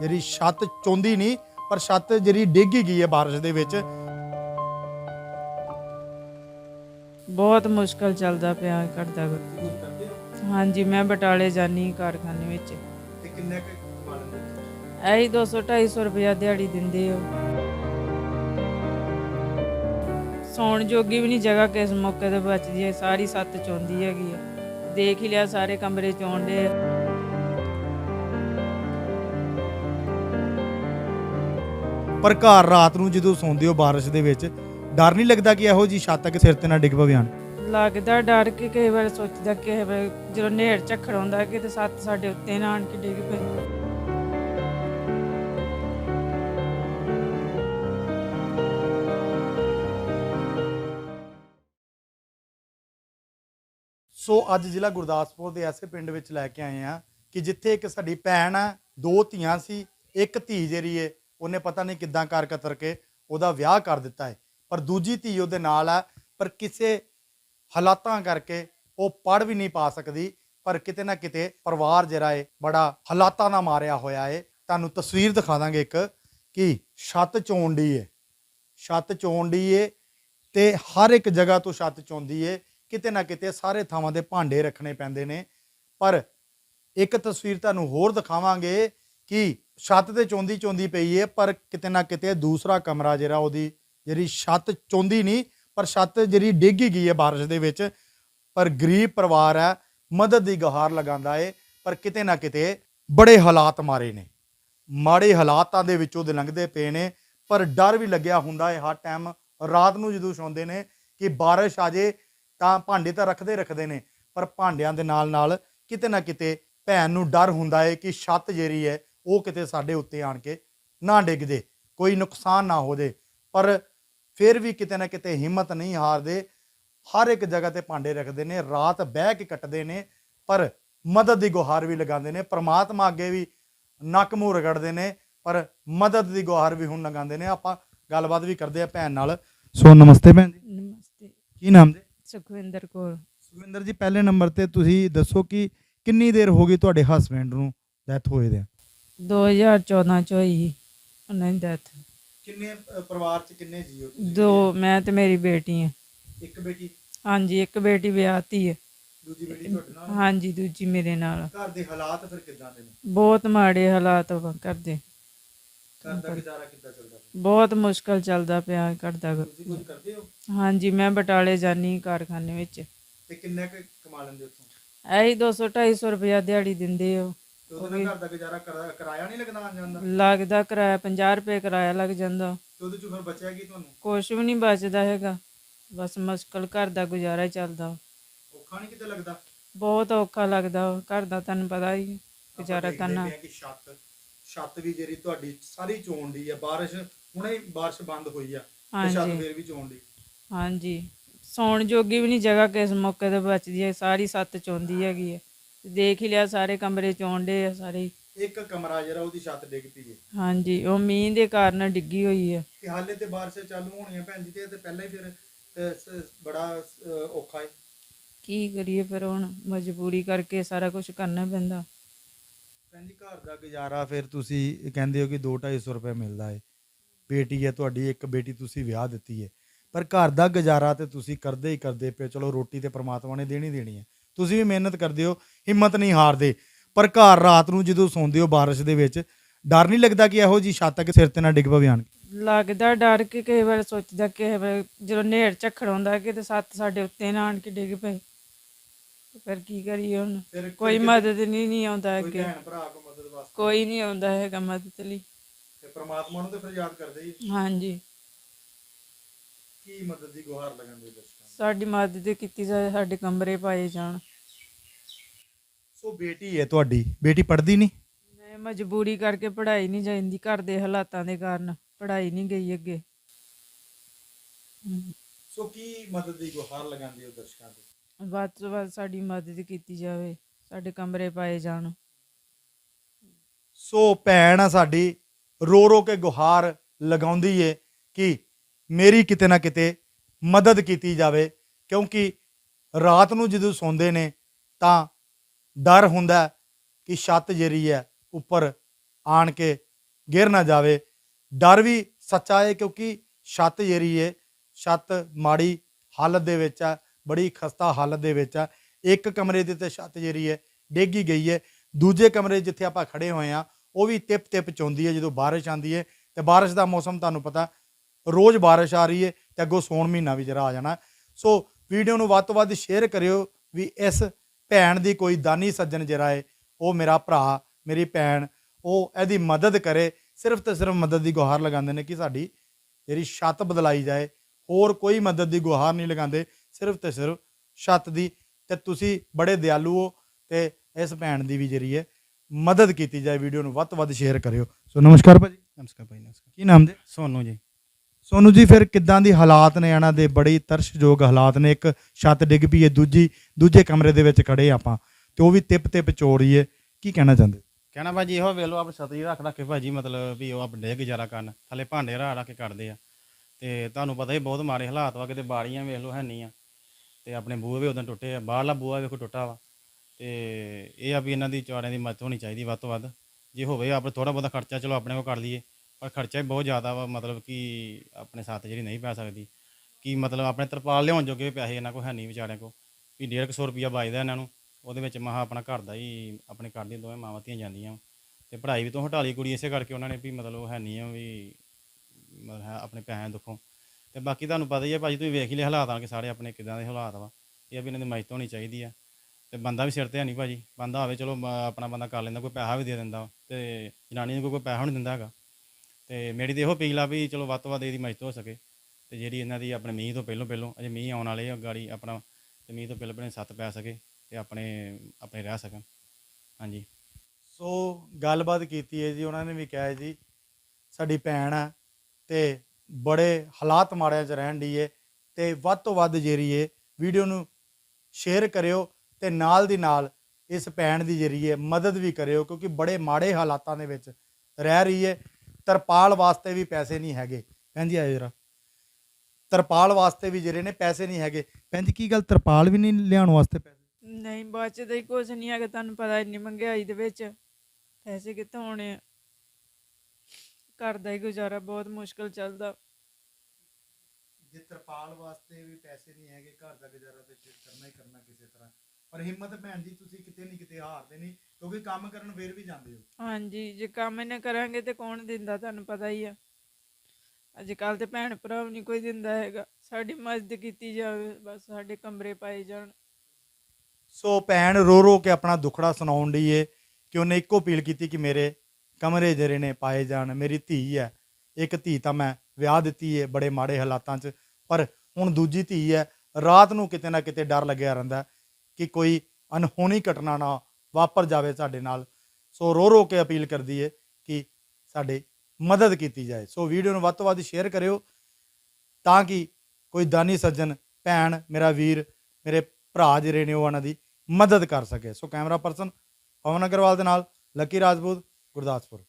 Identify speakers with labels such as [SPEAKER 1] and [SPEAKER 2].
[SPEAKER 1] ਜਿਹੜੀ ਛੱਤ ਚੋਂਦੀ ਨਹੀਂ ਪਰ ਛੱਤ ਜਿਹੜੀ ਡਿੱਗ ਹੀ ਗਈ ਹੈ ਬਾਰਿਸ਼ ਦੇ ਵਿੱਚ।
[SPEAKER 2] ਬਹੁਤ ਮੁਸ਼ਕਲ ਚੱਲਦਾ ਪਿਆ ਕਰਦਾ ਹਾਂਜੀ ਮੈਂ ਬਟਾਲੇ ਜਾਨੀ ਕਾਰਖਾਨੇ ਵਿੱਚ।
[SPEAKER 1] ਤੇ ਕਿੰਨੇ ਕੁ ਕਮਾ ਲੈਂਦੇ
[SPEAKER 2] ਐਹੀ 200 250 ਰੁਪਇਆ ਦਿਹਾੜੀ ਦਿੰਦੇ ਹੋ ਸੌਣ ਜੋਗੀ ਵੀ ਨਹੀਂ ਜਗ੍ਹਾ ਕਿਸ ਮੌਕੇ ਤੇ ਬਚਦੀ ਹੈ ਸਾਰੀ ਸੱਤ ਚੋਂਦੀ ਹੈਗੀ ਹੈ ਦੇਖ ਹੀ ਲਿਆ ਸਾਰੇ ਕਮਰੇ ਚੋਂਦੇ
[SPEAKER 1] ਪਰ ਘਰ ਰਾਤ ਨੂੰ ਜਦੋਂ ਸੌਂਦੇ ਹੋ ਬਾਰਿਸ਼ ਦੇ ਵਿੱਚ ਡਰ ਨਹੀਂ ਲੱਗਦਾ ਕਿ ਇਹੋ ਜੀ ਛੱਤ ਕਿ ਸਿਰ ਤੇ ਨਾ ਡਿੱਗ ਪਵੇ ਆਣ?
[SPEAKER 2] ਲੱਗਦਾ ਡਰ ਕੇ ਕਈ ਵਾਰ ਸੋਚਦਾ ਕਿ ਵਾਰ ਜਦੋਂ ਨੇੜ ਝੱਖੜ ਆਉਂਦਾ ਕਿ ਤੇ ਸੱਤ ਸਾਡੇ ਉੱਤੇ ਨਾ ਆਣ ਕੇ ਡਿੱਗ ਪਏ।
[SPEAKER 1] ਸੋ ਅੱਜ ਜ਼ਿਲ੍ਹਾ ਗੁਰਦਾਸਪੁਰ ਦੇ ਐਸੇ ਪਿੰਡ ਵਿੱਚ ਲੈ ਕੇ ਆਏ ਆ ਕਿ ਜਿੱਥੇ ਇੱਕ ਸਾਡੀ ਭੈਣ ਆ ਦੋ ਧੀਆਂ ਸੀ ਇੱਕ ਧੀ ਜਿਹੜੀ ਏ ਉਹਨੇ ਪਤਾ ਨਹੀਂ ਕਿੱਦਾਂ ਕਰ ਕਤਰ ਕੇ ਉਹਦਾ ਵਿਆਹ ਕਰ ਦਿੱਤਾ ਹੈ। ਪਰ ਦੂਜੀ ਧੀ ਉਹਦੇ ਨਾਲ ਆ ਪਰ ਕਿਸੇ ਹਾਲਾਤਾਂ ਕਰਕੇ ਉਹ ਪੜ ਵੀ ਨਹੀਂ ਪਾ ਸਕਦੀ, ਪਰ ਕਿਤੇ ਨਾ ਕਿਤੇ ਪਰਿਵਾਰ ਜਿਹੜਾ ਏ ਬੜਾ ਹਾਲਾਤਾਂ ਨਾਲ ਮਾਰਿਆ ਹੋਇਆ ਏ ਤੁਹਾਨੂੰ ਤਸਵੀਰ ਦਿਖਾ ਦਾਂਗੇ ਇੱਕ ਕਿ ਛੱਤ ਚੋਣ ਦੀ ਏ ਛੱਤ ਚੋਣ ਦੀ ਏ ਤੇ ਹਰ ਇੱਕ ਜਗ੍ਹਾ ਤੋਂ ਛੱਤ ਚੋਂਦੀ ਏ ਕਿਤੇ ਨਾ ਕਿਤੇ ਸਾਰੇ ਥਾਵਾਂ ਦੇ ਭਾਂਡੇ ਰੱਖਣੇ ਪੈਂਦੇ ਨੇ। ਪਰ ਇੱਕ ਤਸਵੀਰ ਤੁਹਾਨੂੰ ਹੋਰ ਦਿਖਾਵਾਂਗੇ ਕਿ ਛੱਤ ਤੇ ਚੋਂਦੀ ਚੋਂਦੀ ਪਈ ਏ, ਪਰ ਕਿਤੇ ਨਾ ਕਿਤੇ ਦੂਸਰਾ ਕਮਰਾ ਜਿਹੜਾ ਉਹਦੀ ਜਿਹੜੀ ਛੱਤ ਚੋਂਦੀ ਨਹੀਂ, ਪਰ ਛੱਤ ਜਿਹੜੀ ਡਿੱਗ ਗਈ ਹੈ ਬਾਰਿਸ਼ ਦੇ ਵਿੱਚ, ਪਰ ਗਰੀਬ ਪਰਿਵਾਰ ਹੈ, ਮਦਦ ਦੀ ਗੁਹਾਰ ਲਗਾਉਂਦਾ ਏ, ਪਰ ਕਿਤੇ ਨਾ ਕਿਤੇ ਬੜੇ ਹਾਲਾਤ ਮਾਰੇ ਨੇ। ਮਾੜੇ ਹਾਲਾਤਾਂ ਦੇ ਵਿੱਚੋਂ ਦੇ ਲੰਘਦੇ ਪਏ ਨੇ, ਪਰ ਡਰ ਵੀ ਲੱਗਿਆ ਹੁੰਦਾ ਹੈ ਹਰ ਟਾਈਮ। ਰਾਤ ਨੂੰ ਜਦੋਂ ਸੌਂਦੇ ਨੇ ਕਿ ਬਾਰਿਸ਼ ਆ ਜੇ, ਤਾਂ ਭਾਂਡੇ ਤਾਂ ਰੱਖਦੇ ਰੱਖਦੇ ਨੇ, ਪਰ ਭਾਂਡਿਆਂ ਦੇ ਨਾਲ ਨਾਲ ਕਿਤੇ ਨਾ ਕਿਤੇ ਭੈਣ ਨੂੰ ਡਰ ਹੁੰਦਾ ਏ ਕਿ ਛੱਤ ਜਿਹੜੀ ਹੈ ਉਹ ਕਿਤੇ ਸਾਡੇ ਉੱਤੇ ਆਣ ਕੇ ਨਾ ਡਿੱਗ ਜੇ ਕੋਈ ਨੁਕਸਾਨ ਨਾ ਹੋ ਜੇ। ਪਰ ਫਿਰ ਵੀ ਕਿਤੇ ਨਾ ਕਿਤੇ ਹਿੰਮਤ ਨਹੀਂ ਹਾਰਦੇ। ਹਰ ਇੱਕ ਜਗ੍ਹਾ ਤੇ ਭਾਂਡੇ ਰੱਖਦੇ ਨੇ ਰਾਤ ਬਹਿ ਕੇ ਕੱਟਦੇ ਨੇ ਪਰ ਮਦਦ ਦੀ ਗੁਹਾਰ ਵੀ ਲਗਾਉਂਦੇ ਨੇ ਪ੍ਰਮਾਤਮਾ ਅੱਗੇ ਵੀ ਨੱਕ ਮੂੰਹ ਰਗੜਦੇ ਨੇ ਪਰ ਮਦਦ ਦੀ ਗੁਹਾਰ ਵੀ ਹੁਣ ਲਗਾਉਂਦੇ ਨੇ। ਆਪਾਂ ਗੱਲਬਾਤ ਵੀ ਕਰਦੇ ਆ ਭੈਣ ਨਾਲ। ਸੋ ਨਮਸਤੇ ਭੈਣ ਜੀ।
[SPEAKER 2] ਨਮਸਤੇ।
[SPEAKER 1] ਕੀ ਨਾਮ ਜੀ?
[SPEAKER 2] ਸੁਖਵਿੰਦਰ ਕੌਰ।
[SPEAKER 1] ਸੁਖਵਿੰਦਰ ਜੀ ਪਹਿਲੇ ਨੰਬਰ ਤੇ ਤੁਸੀਂ ਦੱਸੋ ਕਿ ਕਿੰਨੀ ਦੇਰ ਹੋ ਗਈ ਤੁਹਾਡੇ ਹਸਬੰਡ ਨੂੰ ਡੈਥ ਹੋਏ ਦੇ
[SPEAKER 2] 2014 ਚ ਹੋਈ ਸੀ ਉਹਨਾਂ ਦੀ ਡੈਥ
[SPEAKER 1] ਕਿੰਨੇ ਪਰਿਵਾਰ ਚ ਕਿੰਨੇ ਜੀ ਹੋ
[SPEAKER 2] ਦੋ ਮੈਂ ਤੇ ਮੇਰੀ ਬੇਟੀ ਹੈ
[SPEAKER 1] ਇੱਕ ਬੇਟੀ?
[SPEAKER 2] ਹਾਂਜੀ ਇੱਕ ਬੇਟੀ ਵਿਆਹਤੀ ਹੈ
[SPEAKER 1] ਦੂਜੀ ਬੇਟੀ ਤੁਹਾਡੇ ਨਾਲ?
[SPEAKER 2] ਹਾਂਜੀ ਦੂਜੀ ਮੇਰੇ ਨਾਲ।
[SPEAKER 1] ਘਰ ਦੇ ਹਾਲਾਤ ਫਿਰ ਕਿੱਦਾਂ ਦੇ ਨੇ?
[SPEAKER 2] ਬਹੁਤ ਮਾੜੇ ਹਾਲਾਤ ਵਾ ਕਰਦੇ
[SPEAKER 1] ਘਰ ਦਾ ਗੁਜ਼ਾਰਾ ਕਿੱਦਾਂ ਚੱਲਦਾ
[SPEAKER 2] ਬਹੁਤ ਮੁਸ਼ਕਲ ਚੱਲਦਾ ਪਿਆ ਕਰਦਾ
[SPEAKER 1] ਤੁਸੀਂ ਕੁਝ ਕਰਦੇ ਹੋ?
[SPEAKER 2] ਹਾਂਜੀ ਮੈਂ ਬਟਾਲੇ ਜਾਨੀ ਕਾਰਖਾਨੇ ਵਿੱਚ।
[SPEAKER 1] ਤੇ ਕਿੰਨੇ ਕੁ ਕਮਾ ਲੈਂਦੇ ਉੱਥੋਂ?
[SPEAKER 2] ਐਹੀ 200 250 ਰੁਪਇਆ ਦਿਹਾੜੀ ਦਿੰਦੇ ਹੋ
[SPEAKER 1] ਤੇ ਉਹਦੇ ਨਾਲ ਘਰ ਦਾ ਗੁਜ਼ਾਰਾ ਕਰਾ- ਕਿਰਾਇਆ ਨਹੀਂ ਲੱਗਦਾ ਆਉਣ ਜਾਣ ਦਾ?
[SPEAKER 2] ਲੱਗਦਾ ਕਿਰਾਇਆ 50 ਰੁਪਏ ਕਿਰਾਇਆ ਲੱਗ ਜਾਂਦਾ।
[SPEAKER 1] ਤੇ ਉਹਦੇ ਚੋਂ ਫਿਰ ਬਚਿਆ ਕੀ ਤੁਹਾਨੂੰ?
[SPEAKER 2] ਕੁਛ ਵੀ ਨਹੀਂ ਬਚਦਾ ਹੈਗਾ। ਬਸ ਮੁਸ਼ਕਲ ਘਰ ਦਾ ਗੁਜ਼ਾਰਾ ਹੀ ਚੱਲਦਾ।
[SPEAKER 1] ਔਖਾ ਨਹੀਂ ਕਿਤੇ ਲੱਗਦਾ?
[SPEAKER 2] ਬਹੁਤ ਔਖਾ ਲੱਗਦਾ। ਵਾ, ਘਰ ਦਾ ਤੁਹਾਨੂੰ ਪਤਾ ਹੀ ਹੈ, ਗੁਜ਼ਾਰਾ
[SPEAKER 1] ਆਪਾਂ ਦੇਖਦੇ
[SPEAKER 2] ਕਰਨਾ।
[SPEAKER 1] ਪਏ ਹਾਂ ਕਿ ਛੱਤ ਛੱਤ ਵੀ ਜਿਹੜੀ ਤੁਹਾਡੀ ਸਾਰੀ ਚੋਣ ਦੀ ਆ। ਬਾਰਿਸ਼ ਹੁਣੇ ਹੀ ਬਾਰਿਸ਼ ਬੰਦ ਹੋਈ ਆ ਤੇ ਛੱਤ
[SPEAKER 2] ਹਾਂਜੀ।
[SPEAKER 1] ਫੇਰ ਵੀ ਚੋਣ ਦੀ
[SPEAKER 2] ਹਾਂਜੀ। ਸੌਣ ਜੋਗੀ ਵੀ ਨਹੀਂ ਜਗ੍ਹਾ ਕਿਸ ਮੌਕੇ ਤੇ ਬਚਦੀ ਹੈ। ਸਾਰੀ ਸੱਤ ਚੋਂਦੀ ਹੈਗੀ ਹੈ। ਦੇਖ ਹੀ ਲਿਆ ਸਾਰੇ ਕਮਰੇ ਚੋਂਦੇ ਆ ਸਾਰੇ। ਹੀ।
[SPEAKER 1] ਇੱਕ ਕਮਰਾ ਜਿਹੜਾ ਉਹਦੀ ਛੱਤ ਡਿੱਗ ਪਈ ਹੈ
[SPEAKER 2] ਹਾਂਜੀ ਉਹ ਮੀਂਹ ਦੇ ਕਾਰਨ ਡਿੱਗੀ ਹੋਈ ਹੈ
[SPEAKER 1] ਕਿ ਹਾਲੇ ਤੇ ਬਾਰਿਸ਼ਾਂ ਚਾਲੂ ਹੋਣੀਆਂ ਭੈਣ ਜੀ ਤੇ ਇਹ ਤੇ ਪਹਿਲਾਂ ਹੀ ਫਿਰ ਅਹ, ਸ- ਬੜਾ ਅਹ, ਔਖਾ ਹੈ
[SPEAKER 2] ਕੀ ਕਰੀਏ ਫਿਰ ਹੁਣ ਮਜਬੂਰੀ ਕਰਕੇ ਸਾਰਾ ਕੁਝ ਕਰਨਾ ਪੈਂਦਾ।
[SPEAKER 1] ਭੈਣ ਜੀ ਘਰ ਦਾ ਗੁਜ਼ਾਰਾ ਫਿਰ ਤੁਸੀਂ ਕਹਿੰਦੇ ਹੋ ਕਿ 2-250 ਰੁਪਏ ਮਿਲਦਾ ਹੈ ਬੇਟੀ ਹੈ ਤੁਹਾਡੀ ਇੱਕ ਬੇਟੀ ਤੁਸੀਂ ਵਿਆਹ ਦਿੱਤੀ ਹੈ ਪਰ ਘਰ ਦਾ ਗੁਜ਼ਾਰਾ ਤੇ ਤੁਸੀਂ ਕਰਦੇ ਹੀ ਕਰਦੇ ਪਏ ਚਲੋ ਰੋਟੀ ਤੇ ਪ੍ਰਮਾਤਮਾ ਨੇ ਦੇਣੀ ਦੇਣੀ ਹੈ ਤੁਸੀਂ ਵੀ ਮਿਹਨਤ ਕਰਦੇ ਹੋ ਹਿੰਮਤ ਨਹੀਂ ਹਾਰਦੇ। ਪਰ ਘਰ ਰਾਤ ਨੂੰ ਜਦੋਂ ਸੌਂਦੇ ਹੋ ਬਾਰਿਸ਼ ਦੇ ਵਿੱਚ ਡਰ ਨਹੀਂ ਲੱਗਦਾ ਕਿ ਇਹੋ ਜੀ ਛੱਤ ਕਿ ਸਿਰ ਤੇ ਨਾ ਡਿੱਗ ਪਵੇ ਆਣ ਕੇ?
[SPEAKER 2] ਲੱਗਦਾ ਡਰ ਕੇ ਕਈ ਵਾਰ ਸੋਚਦਾ ਕਿ ਵਾਰ ਜਦੋਂ ਨੇੜ ਝੱਖੜ ਆਉਂਦਾ ਕਿ ਤੇ ਸੱਤ ਸਾਡੇ ਉੱਤੇ ਨਾ ਆਣ ਕੇ ਡਿੱਗ ਪਏ। ਫਿਰ ਕੀ ਕਰੀਏ ਹੁਣ?
[SPEAKER 1] ਫਿਰ
[SPEAKER 2] ਕੋਈ ਮਦਦ ਨਹੀਂ ਨਹੀਂ ਆਉਂਦਾ
[SPEAKER 1] ਕੋਈ
[SPEAKER 2] ਅੱਗੇ।
[SPEAKER 1] ਭੈਣ ਭਰਾ ਕੋ ਮਦਦ ਵਾਸਤੇ।
[SPEAKER 2] ਕੋਈ ਨਹੀਂ ਆਉਂਦਾ ਹੈਗਾ ਮਦਦ ਲਈ।
[SPEAKER 1] ਤੇ ਪ੍ਰਮਾਤਮਾ ਨੂੰ ਤੇ ਫਿਰ ਯਾਦ ਕਰਦੇ ਹੀ
[SPEAKER 2] ਹਾਂਜੀ।
[SPEAKER 1] ਕੀ ਮਦਦ ਦੀ ਗੁਹਾਰ ਲਗਾਉਂਦੇ ਨੂੰ?
[SPEAKER 2] ਸਾਡੀ ਮਦਦ ਕੀਤੀ ਜਾਏ ਸਾਡੇ ਕਮਰੇ ਪਾਏ ਜਾਣ।
[SPEAKER 1] ਸੋ ਬੇਟੀ ਹੈ ਤੁਹਾਡੀ ਬੇਟੀ ਪੜ੍ਹਦੀ ਨਹੀਂ?
[SPEAKER 2] ਮੈਂ ਮਜਬੂਰੀ ਕਰਕੇ ਪੜ੍ਹਾਈ ਨਹੀਂ ਜਾਂਦੀ ਘਰ ਦੇ ਹਾਲਾਤਾਂ ਦੇ ਕਾਰਨ ਪੜ੍ਹਾਈ ਨਹੀਂ ਗਈ ਅੱਗੇ।
[SPEAKER 1] ਸੋ ਕੀ ਮਦਦ ਦੀ ਗੁਹਾਰ ਲਗਾਉਂਦੇ ਹੋ ਦਰਸ਼ਕਾਂ ਦੇ
[SPEAKER 2] ਵੱਧ ਤੋਂ ਵੱਧ ਸਾਡੀ ਮਦਦ ਕੀਤੀ ਜਾਵੇ ਸਾਡੇ ਕਮਰੇ ਪਾਏ ਜਾਣ।
[SPEAKER 1] ਸੋ ਭੈਣ ਆ ਸਾਡੀ ਰੋ ਰੋ ਕੇ ਗੁਹਾਰ ਲਗਾਉਂਦੀ ਏ ਕਿ ਮੇਰੀ ਕਿਤੇ ਨਾ ਕਿਤੇ ਮਦਦ ਕੀਤੀ ਜਾਵੇ, ਕਿਉਂਕਿ ਰਾਤ ਨੂੰ ਜਦੋਂ ਸੌਂਦੇ ਨੇ ਤਾਂ ਡਰ ਹੁੰਦਾ ਕਿ ਛੱਤ ਜਿਹੜੀ ਹੈ ਉੱਪਰ ਆਣ ਕੇ ਗਿਰ ਨਾ ਜਾਵੇ। ਡਰ ਵੀ ਸੱਚਾ ਹੈ ਕਿਉਂਕਿ ਛੱਤ ਜਿਹੜੀ ਹੈ, ਛੱਤ ਮਾੜੀ ਹਾਲਤ ਦੇ ਵਿੱਚ ਆ, ਬੜੀ ਖਸਤਾ ਹਾਲਤ ਦੇ ਵਿੱਚ ਆ। ਇੱਕ ਕਮਰੇ ਦੇ ਤੇ ਛੱਤ ਜਿਹੜੀ ਹੈ ਡੇਗੀ ਗਈ ਹੈ। ਦੂਜੇ ਕਮਰੇ ਜਿੱਥੇ ਆਪਾਂ ਖੜੇ ਹੋਏ ਆ ਉਹ ਵੀ ਟਿਪ ਟਿਪ ਚੋਂਦੀ ਹੈ, ਜਦੋਂ ਬਾਰਿਸ਼ ਆਂਦੀ ਹੈ। ਤੇ ਬਾਰਿਸ਼ ਦਾ ਮੌਸਮ ਤੁਹਾਨੂੰ ਪਤਾ ਰੋਜ਼ ਬਾਰਿਸ਼ ਆ ਰਹੀ ਹੈ ਤੇ ਅੱਗੋਂ ਸੌਣ ਮਹੀਨਾ ਵੀ ਜਰਾ ਆ ਜਾਣਾ। ਸੋ ਵੀਡੀਓ ਨੂੰ ਵੱਧ ਤੋਂ ਵੱਧ ਸ਼ੇਅਰ ਕਰਿਓ ਵੀ ਇਸ ਭੈਣ ਦੀ ਕੋਈ ਦਾਨੀ ਸੱਜਣ ਜਿਹੜਾ ਹੈ ਉਹ ਮੇਰਾ ਭਰਾ ਮੇਰੀ ਭੈਣ ਉਹ ਇਹਦੀ ਮਦਦ ਕਰੇ। ਸਿਰਫ ਤੇ ਸਿਰਫ ਮਦਦ ਦੀ ਗੁਹਾਰ ਲਗਾਉਂਦੇ ਨੇ ਕਿ ਸਾਡੀ ਜਿਹੜੀ ਛੱਤ ਬਦਲਾਈ ਜਾਏ ਹੋਰ ਕੋਈ ਮਦਦ ਦੀ ਗੁਹਾਰ ਨਹੀਂ ਲਗਾਉਂਦੇ। ਸਿਰਫ ਤੇ ਸਿਰਫ ਛੱਤ ਦੀ ਤੇ ਤੁਸੀਂ ਬੜੇ ਦਿਆਲੂ ਹੋ ਤੇ ਇਸ ਭੈਣ ਦੀ ਵੀ ਜਿਹੜੀ ਹੈ ਮਦਦ ਕੀਤੀ ਜਾਏ ਵੀਡੀਓ ਨੂੰ ਵੱਧ ਤੋਂ ਵੱਧ ਸ਼ੇਅਰ ਕਰਿਓ। ਸੋ ਨਮਸਕਾਰ ਭਾਜੀ।
[SPEAKER 3] ਨਮਸਕਾਰ ਭਾਈ ਨਮਸਕਾਰ।
[SPEAKER 1] ਕੀ ਨਾਮ ਦੇ
[SPEAKER 3] ਸੋਨੂ ਜੀ।
[SPEAKER 1] ਸੋਨੂ ਜੀ, ਫਿਰ ਕਿੱਦਾਂ ਦੀ ਹਾਲਾਤ ਨੇ ਇਹਨਾਂ ਦੇ? ਬੜੀ ਤਰਸਯੋਗ ਹਾਲਾਤ ਨੇ। ਇੱਕ ਛੱਤ ਡਿੱਗ ਪਈ ਹੈ ਦੂਜੀ, ਦੂਜੇ ਕਮਰੇ ਦੇ ਵਿੱਚ ਖੜੇ ਆਪਾਂ। ਤੇ ਉਹ ਵੀ ਤਿਪ ਤਿਪ ਚੋ ਹੈ ਕੀ ਕਹਿਣਾ ਚਾਹੁੰਦੇ
[SPEAKER 3] ਕਹਿਣਾ ਭਾਜੀ, ਇਹੋ ਵੇਖ ਲਓ, ਆਪ ਛਤਰੀ ਰੱਖ ਰੱਖ ਕੇ ਭਾਜੀ, ਮਤਲਬ ਵੀ ਉਹ ਆਪਣੇ ਗੁਜ਼ਾਰਾ ਕਰਨ। ਥੱਲੇ ਭਾਂਡੇ ਰੱਖ ਰੱਖ ਕੇ ਕੱਢਦੇ ਆ। ਤੇ ਤੁਹਾਨੂੰ ਪਤਾ ਹੀ ਬਹੁਤ ਮਾੜੇ ਹਾਲਾਤ ਵਾ, ਕਿਤੇ ਬਾਰੀਆਂ ਵੇਖ ਲਓ, ਹੈ ਨਹੀਂ ਆ। ਤੇ ਆਪਣੇ ਬੂਹੇ ਵੀ ਉਦੋਂ ਟੁੱਟੇ ਆ। ਬਾਹਰਲਾ ਬੂਹਾ ਵੇਖੋ ਟੁੱਟਾ ਵਾ। ਤੇ ਇਹ ਆ ਵੀ ਇਹਨਾਂ ਦੀ ਚੌੜਿਆਂ ਦੀ ਮਦਦ ਹੋਣੀ ਚਾਹੀਦੀ ਵੱਧ ਤੋਂ ਵੱਧ। ਜੇ ਹੋਵੇ, ਆਪ ਥੋੜਾ ਬਹੁਤਾ ਖਰਚਾ ਚਲੋ ਆਪਣੇ ਕੋਲ ਕਰ ਲਈਏ। ਪਰ ਖਰਚਾ ਵੀ ਬਹੁਤ ਜ਼ਿਆਦਾ ਵਾ, ਮਤਲਬ ਕਿ ਆਪਣੇ ਸਾਥ ਜਿਹੜੀ ਨਹੀਂ ਪੈ ਸਕਦੀ। ਕਿ ਮਤਲਬ ਆਪਣੇ ਤਰਪਾਲ ਲਿਆਉਣ ਜੋਗੇ ਵੀ ਪੈਸੇ ਇਹਨਾਂ ਕੋਲ ਹੈ ਨਹੀਂ ਵਿਚਾਰਿਆਂ ਕੋਲ। ਵੀ 150 ਰੁਪਿਆ ਬਚਦਾ ਇਹਨਾਂ ਨੂੰ, ਉਹਦੇ ਵਿੱਚ ਮਹਾ ਆਪਣਾ ਘਰ ਦਾ ਹੀ ਆਪਣੇ ਘਰ ਦੀਆਂ ਦੋਵੇਂ ਮਾਵਾਂ ਧੀਆਂ ਜਾਂਦੀਆਂ। ਤੇ ਪੜ੍ਹਾਈ ਵੀ ਤੋਂ ਹਟਾ ਲਈ ਕੁੜੀ, ਇਸੇ ਕਰਕੇ ਉਹਨਾਂ ਨੇ ਵੀ ਮਤਲਬ ਹੈ ਨਹੀਂ ਆ ਵੀ ਮਤਲਬ ਹੈ ਆਪਣੇ ਪੈਸਿਆਂ ਦੁੱਖੋਂ। ਤੇ ਬਾਕੀ ਤੁਹਾਨੂੰ ਪਤਾ ਹੀ ਹੈ ਭਾਜੀ ਤੁਸੀਂ ਵੇਖ ਹੀ ਲਿਆ ਹਾਲਾਤ ਆ ਕਿ ਸਾਰੇ ਆਪਣੇ ਕਿਦਾਂ ਦੇ ਹਾਲਾਤ ਵਾ। ਇਹ ਵੀ ਇਹਨਾਂ ਦੀ ਮਦਦ ਹੋਣੀ ਚਾਹੀਦੀ ਆ। ਤੇ ਬੰਦਾ ਵੀ ਸਿਰ ਤੇ ਹੈ ਨਹੀਂ ਭਾਜੀ। ਬੰਦਾ ਹੋਵੇ ਚਲੋ ਆਪਣਾ ਬੰਦਾ ਕਰ ਲੈਂਦਾ, ਕੋਈ ਪੈਸਾ ਵੀ ਦੇ ਦਿੰਦਾ। ਵਾ ਤੇ ਜਨਾਨੀ ਨੂੰ ਕੋਈ ਕੋਈ ਪੈਸਾ ਨਹੀਂ ਦਿੰਦਾ ਹੈਗਾ। ਤੇ ਮੇਰੀ ਤੇ ਇਹੋ ਅਪੀਲ ਆ ਵੀ ਚਲੋ ਵੱਧ ਤੋਂ ਵੱਧ ਇਹਦੀ ਮਦਦ ਹੋ ਸਕੇ ਤੇ ਜਿਹੜੀ ਇਹਨਾਂ ਦੀ ਆਪਣੇ ਮੀਂਹ ਤੋਂ ਪਹਿਲੋਂ ਪਹਿਲੋਂ, ਅਜੇ ਮੀਂਹ ਆਉਣ ਵਾਲੇ ਆ, ਗਾੜੀ ਆਪਣਾ ਤੇ ਮੀਂਹ ਤੋਂ ਪਹਿਲਾਂ ਪਹਿਲਾਂ ਸੱਤ ਪੈ ਸਕੇ ਤੇ ਆਪਣੇ ਆਪਣੇ ਰਹਿ ਸਕਣ। ਹਾਂਜੀ।
[SPEAKER 1] ਸੋ ਗੱਲਬਾਤ ਕੀਤੀ ਹੈ ਜੀ, ਉਹਨਾਂ ਨੇ ਵੀ ਕਿਹਾ ਹੈ ਜੀ, ਸਾਡੀ ਭੈਣ ਆ ਤੇ ਬੜੇ ਹਾਲਾਤ ਮਾੜਿਆਂ 'ਚ ਰਹਿਣ ਦੀ ਏ ਤੇ ਵੱਧ ਤੋਂ ਵੱਧ ਜਿਹੜੀ ਏ, ਵੀਡੀਓ ਨੂੰ ਸ਼ੇਅਰ ਕਰਿਓ ਤੇ ਨਾਲ ਦੀ ਨਾਲ ਇਸ ਭੈਣ ਦੀ ਜਿਹੜੀ ਏ, ਮਦਦ ਵੀ ਕਰਿਓ ਕਿਉਂਕਿ ਬੜੇ ਮਾੜੇ ਹਾਲਾਤਾਂ ਦੇ ਵਿੱਚ ਰਹਿ ਰਹੀ ਏ। ਤਰਪਾਲ ਵਾਸਤੇ ਵੀ ਪੈਸੇ ਨਹੀਂ ਹੈਗੇ। ਜੀ ਆਇਓ ਜਰਾ। ਤਰਪਾਲ ਵਾਸਤੇ ਵੀ ਜਿਹੜੇ ਨੇ ਪੈਸੇ ਨਹੀਂ ਹੈਗੇ। ਜੀ ਕੀ ਗੱਲ ਤਰਪਾਲ ਵੀ ਨਹੀਂ ਲਿਆਉਣ ਵਾਸਤੇ ਪੈਸੇ?
[SPEAKER 2] ਨਹੀਂ ਬਚਦਾ ਹੀ ਕੁਝ ਨਹੀਂ ਹੈਗਾ ਤੁਹਾਨੂੰ ਪਤਾ ਇੰਨੀ ਮਹਿੰਗਾਈ ਦੇ ਵਿੱਚ। ਪੈਸੇ ਕਿੱਥੋਂ ਆਉਣੇ ਆ? ਘਰ ਦਾ ਹੀ ਗੁਜ਼ਾਰਾ ਬਹੁਤ ਮੁਸ਼ਕਲ ਚੱਲਦਾ।
[SPEAKER 1] ਜੇ ਤਰਪਾਲ ਵਾਸਤੇ ਵੀ ਪੈਸੇ ਨਹੀਂ ਹੈਗੇ ਘਰ ਦਾ ਗੁਜ਼ਾਰਾ ਤੇ ਫਿਰ ਕਰਨਾ ਹੀ ਕਰਨਾ ਕਿਸੇ ਤਰ੍ਹਾਂ। ਪਰ ਹਿੰਮਤ ਭੈਣ ਜੀ ਤੁਸੀਂ ਕਿਤੇ ਨਹੀਂ ਕਿਤੇ ਹਾਰਦੇ ਨਹੀਂ ਕਿਉਂਕਿ ਕੰਮ ਕਰਨ ਫੇਰ ਵੀ ਜਾਂਦੇ ਹੋ।
[SPEAKER 2] ਹਾਂਜੀ ਜੇ ਕੰਮ ਇਹਨੇ ਕਰਾਂਗੇ ਤੇ ਕੌਣ ਦਿੰਦਾ ਤੁਹਾਨੂੰ ਪਤਾ ਹੀ ਆ। ਅੱਜ ਕੱਲ ਤੇ ਭੈਣ ਭਰਾ ਵੀ ਨਹੀਂ ਕੋਈ ਦਿੰਦਾ ਹੈਗਾ। ਸਾਡੀ ਮਦਦ ਕੀਤੀ ਜਾਵੇ ਬਸ ਸਾਡੇ ਕਮਰੇ ਪਾਏ ਜਾਣ।
[SPEAKER 1] ਸੋ ਭੈਣ ਰੋ ਰੋ ਕੇ ਆਪਣਾ ਦੁੱਖੜਾ ਸੁਣਾਉਣ ਦੀ ਏ ਕਿ ਉਹਨੇ ਇੱਕੋ ਅਪੀਲ ਕੀਤੀ ਕਿ ਮੇਰੇ ਕਮਰੇ ਜਿਹੜੇ ਨੇ ਪਾਏ ਜਾਣ ਮੇਰੀ ਧੀ ਹੈ। ਇੱਕ ਧੀ ਤਾਂ ਮੈਂ ਵਿਆਹ ਦਿੱਤੀ ਏ ਬੜੇ ਮਾੜੇ ਹਾਲਾਤਾਂ 'ਚ ਪਰ ਹੁਣ ਦੂਜੀ ਧੀ ਹੈ। ਰਾਤ ਨੂੰ ਕਿਤੇ ਨਾ ਕਿਤੇ ਡਰ ਲੱਗਿਆ ਰਹਿੰਦਾ। ਕਿ ਕੋਈ ਅਨਹੋਣੀ ਘਟਨਾ ਨਾ ਵਾਪਰ ਜਾਵੇ ਸਾਡੇ ਨਾਲ। ਸੋ ਰੋ ਰੋ ਕੇ ਅਪੀਲ ਕਰਦੀ ਹੈ ਕਿ ਸਾਡੇ ਮਦਦ ਕੀਤੀ ਜਾਏ। ਸੋ ਵੀਡੀਓ ਨੂੰ ਵੱਧ ਤੋਂ ਵੱਧ ਸ਼ੇਅਰ ਕਰਿਓ ਤਾਂ ਕਿ ਕੋਈ ਦਾਨੀ ਸੱਜਣ, ਭੈਣ, ਮੇਰਾ ਵੀਰ, ਮੇਰੇ ਭਰਾ ਜਿਹੜੇ ਨੇ ਉਹ ਉਹਨਾਂ ਦੀ ਮਦਦ ਕਰ ਸਕੇ। So camera person Pawan Agarwal ਦੇ ਨਾਲ ਲੱਕੀ ਰਾਜਪੂਤ, ਗੁਰਦਾਸਪੁਰ।